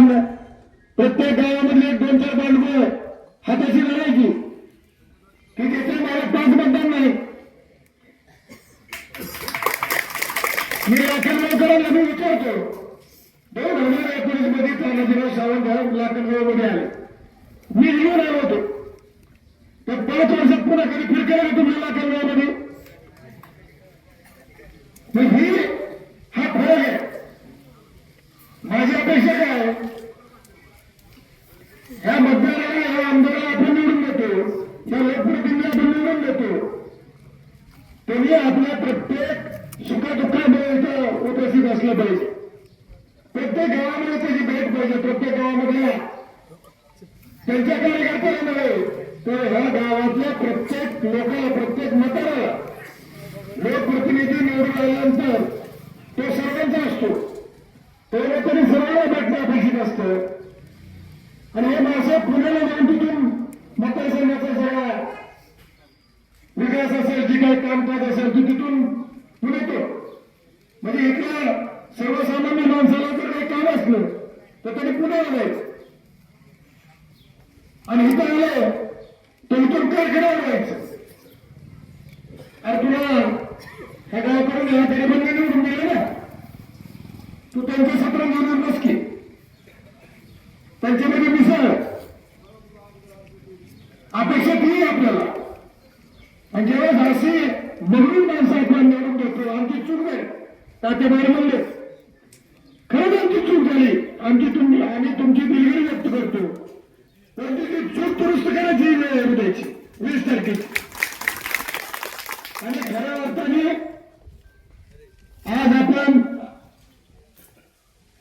नाही प्रत्येक गावामधले एक दोन चार बांधव हाताशी लढायची की त्याचे मला पाच मतदान नाही मी राखील नोकरांना मी विचारतो दोन हज़ार एकोणीस सावंत ह्या लाखनगाव मध्ये आले मी निघून आलो ही हा तुम्ही आपल्या प्रत्येक सुखदुःखापर्यंत उपस्थित असलं पाहिजे. प्रत्येक गावामध्ये त्याची भेट पाहिजे प्रत्येक गावामध्ये त्यांच्या कार्यकर्त्यांमध्ये. तर ह्या गावातल्या प्रत्येक लोकांना प्रत्येक मतदाराला लोकप्रतिनिधी निवडून आल्यानंतर तो सर्वांचा असतो तो तरी सर्वांना भेटणं अपेक्षित असतं आणि हे माणसं पुण्याला जाऊन तिथून मतदारसंघाचा सगळा विकास असेल जी काही कामकाज असेल ती तिथून पुण्यातो म्हणजे इथल्या सर्वसामान्य माणसाला जर काही काम असलं तर त्यांनी पुण्याला जायचं आणि इथं आलो तर इथून कारखान्यावर जायचं अरे तुला ह्या गावाकडून ह्या पण निवडून दिलं ना? तू त्यांच्या सत्र निवडून बस की. त्यांच्यामध्ये मिसळ. अपेक्षा ती आपल्याला. म्हणजे आणि जेव्हा अशी म्हणून माणसं आपण निवडून देतो? आमची चूक आहे तात्या बाहेर म्हणले खरंच आमची चूक झाली. आमची तुम्ही आम्ही तुमची दिलगिरी व्यक्त करतो. परंतु ती चूक दुरुस्त करायची वेळ आहे उद्याची वीस तारखेची आणि खऱ्या अर्थाने आज आपण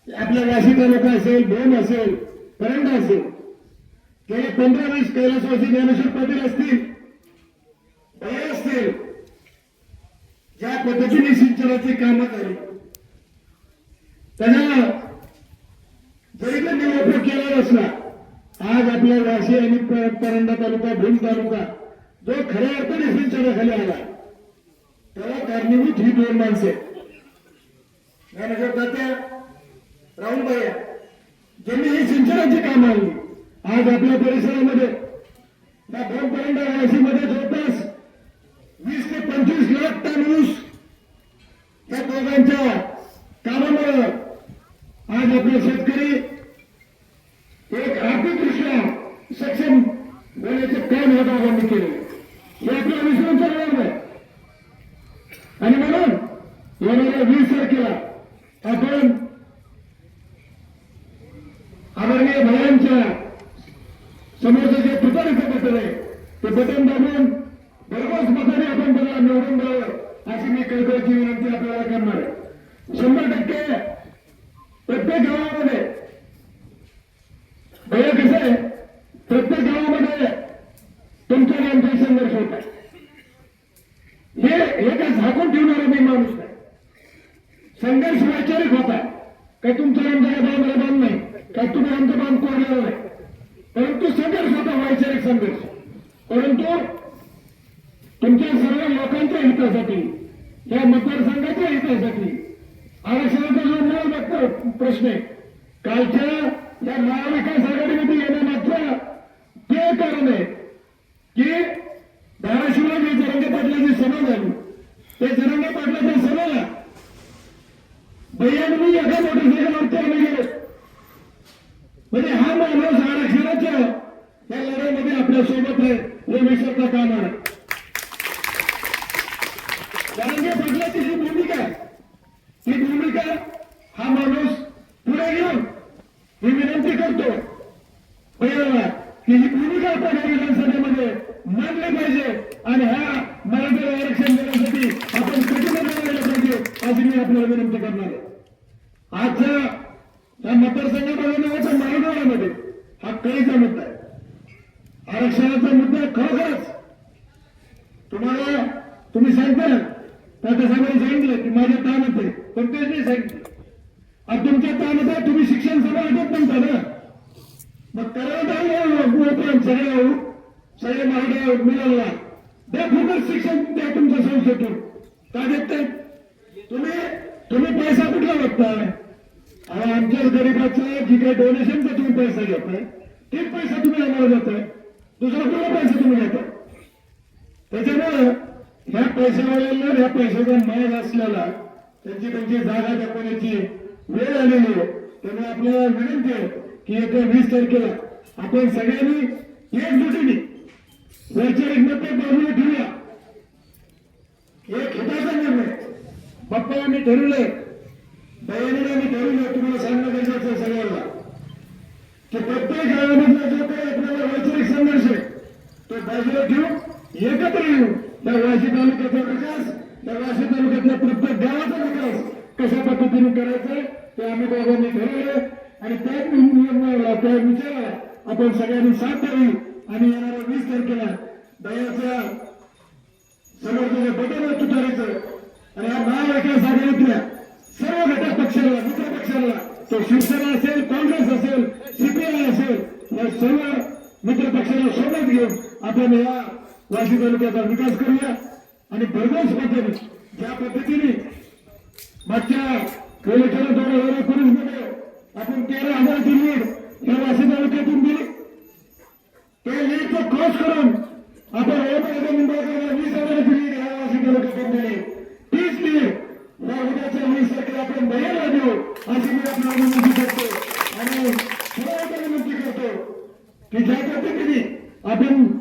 आपल्या वाशी तालुका असेल भोम असेल परंडा असेल गेले पंधरा वीस कैलासवासी ज्ञानेश्वर पाटील असतील हे असतील ज्या पद्धतीने सिंचनाची कामं झाली. त्यांना वाशी आणि प- परंडा तालुका भीम तालुका जो खऱ्या अर्थाने सिंचनाखाली आला त्याला कारणीभूत ही दोन माणसे तात्या राहुल भैया ज्यांनी ही सिंचनाची कामं आणली. आज आपल्या परिसरामध्ये त्या दोन परंडा वाशीमध्ये जवळपास वीस ते पंचवीस लाख टन ऊस या दोघांच्या कामामुळे आज आपले शेतकरी काम या दोघांनी केले हे आपल्याला विसरून चालणार नाही आणि म्हणून येणाऱ्या वीस तारखेला आपण आदरणीय भयांच्या समोरचं जे तुतारीचं बटन आहे. ते बटन दाबून भरघोस मताने आपण त्याला निवडून द्यावं अशी मी कळकळीची विनंती आपल्याला करणार आहे शंभर टक्के प्रत्येक गावामध्ये भैया कसं आहे प्रत्येक गावामध्ये तुमचा आणि आमचा संघर्ष होत आहे हे झाकून ठेवणारा मी माणूस नाही. संघर्ष वैचारिक होता काही तुमचा आमचा काही बांध नाही. काही तुम्ही आमचं बांध तोडलेलं नाही. परंतु संघर्ष होता वैचारिक संघर्ष. परंतु तुमच्या सर्व लोकांच्या हितासाठी या मतदारसंघाच्या हितासाठी आरक्षणाचा जो मूळ व्यक्त प्रश्न आहे कालच्या या महाविकास आघाडीमध्ये येण्यामागचं ते कारण आहे की धाराशिवला जी जरंगे पाटलाची सभा झाली ते जरंगे पाटलाच्या सभेला भैयाने एका मोटरसायकलवरती आम्ही गेलो म्हणजे हा माणूस आरक्षणाच्या या लढाईमध्ये आपल्यासोबत आहे हे विसरता कामा कारण पाटलाची ही भूमिका ही भूमिका हा माणूस पुढे घेऊन ही विनंती करतो. पहिला की ही भूमिका आपण या विधानसभेमध्ये मांडली पाहिजे आणि ह्या मराठा आरक्षण देण्यासाठी आपण कटिबद्ध राहिला पाहिजे अशी मी आपल्याला विनंती करणार आहे. आजच्या या मतदारसंघामध्ये नव्हे तर मराठवाड्यामध्ये हा कळीचा मुद्दा आहे. आरक्षणाचा मुद्दा खरोखरच. तुम्हाला तुम्ही सांगता तात्या साहेबांनी सांगितलं की माझ्या ताणत आहे पण तेच नाही सांगितलं. आज तुमच्या ताणत आहे तुम्ही शिक्षण सभा आठवत म्हणता ना. मग करायला ओपन सगळ्या सगळ्या मराठा मुलांना द्या फुकट शिक्षण द्या तुमच्या संस्थेतून. का देत नाही तुम्ही तुम्ही पैसा कुठला बघताय आमच्या गरीबाचं जी काही डोनेशन तुम्ही पैसा घेताय ते पैसा तुम्ही आम्हाला देताय. दुसरा कुठला पैसा तुम्ही घेताय? त्याच्यामुळं ह्या पैशावाल्यांना ह्या पैशाचा माग असल्याला त्यांची त्यांची जागा दाखवण्याची वेळ आलेली आहे. त्यामुळे आपल्याला विनंती आहे की येत्या वीस तारखेला आपण सगळ्यांनी एकजुटीने वैचारिक मत बाजूला ठेवूया. एक हिताचा निर्णय. बाप्पा आम्ही ठरवलंय बहिणीला आम्ही ठरवलं तुम्हाला सांगणं गरजेचं सगळ्यांना. की प्रत्येक गावामधला जो काही आपल्याला वैचारिक संघर्ष आहे तो बाजूला ठेवून एकत्र येऊ त्या वाशी तालुक्याचा विकास त्या वाशी तालुक्यातल्या प्रत्येक गावाचा विकास कशा पद्धतीने करायचा ते आम्ही बाबांनी ठरवलं आणि त्या निर्णयाला त्या विचाराला आपण सगळ्यांनी साथ द्यावी. आणि येणाऱ्या वीस तारखेला दयाच्या समोरचं बटन तुटारायचं आणि या महाविकास आघाडीतल्या सर्व घटक पक्षाला मित्र पक्षाला तो शिवसेना असेल काँग्रेस असेल असेल सर्व मित्र पक्षाला सोबत घेऊन आपण या वाशी तालुक्याचा विकास करूया. आणि भरघोस पद्धतीने ज्या पद्धतीने मागच्या इलेक्शन दोन हजार एकोणीसमध्ये आपण तेरा हजाराची लीड या वाशी तालुक्यातून दिली ते लीडचं क्रॉस करून आपण ओमराजे দিন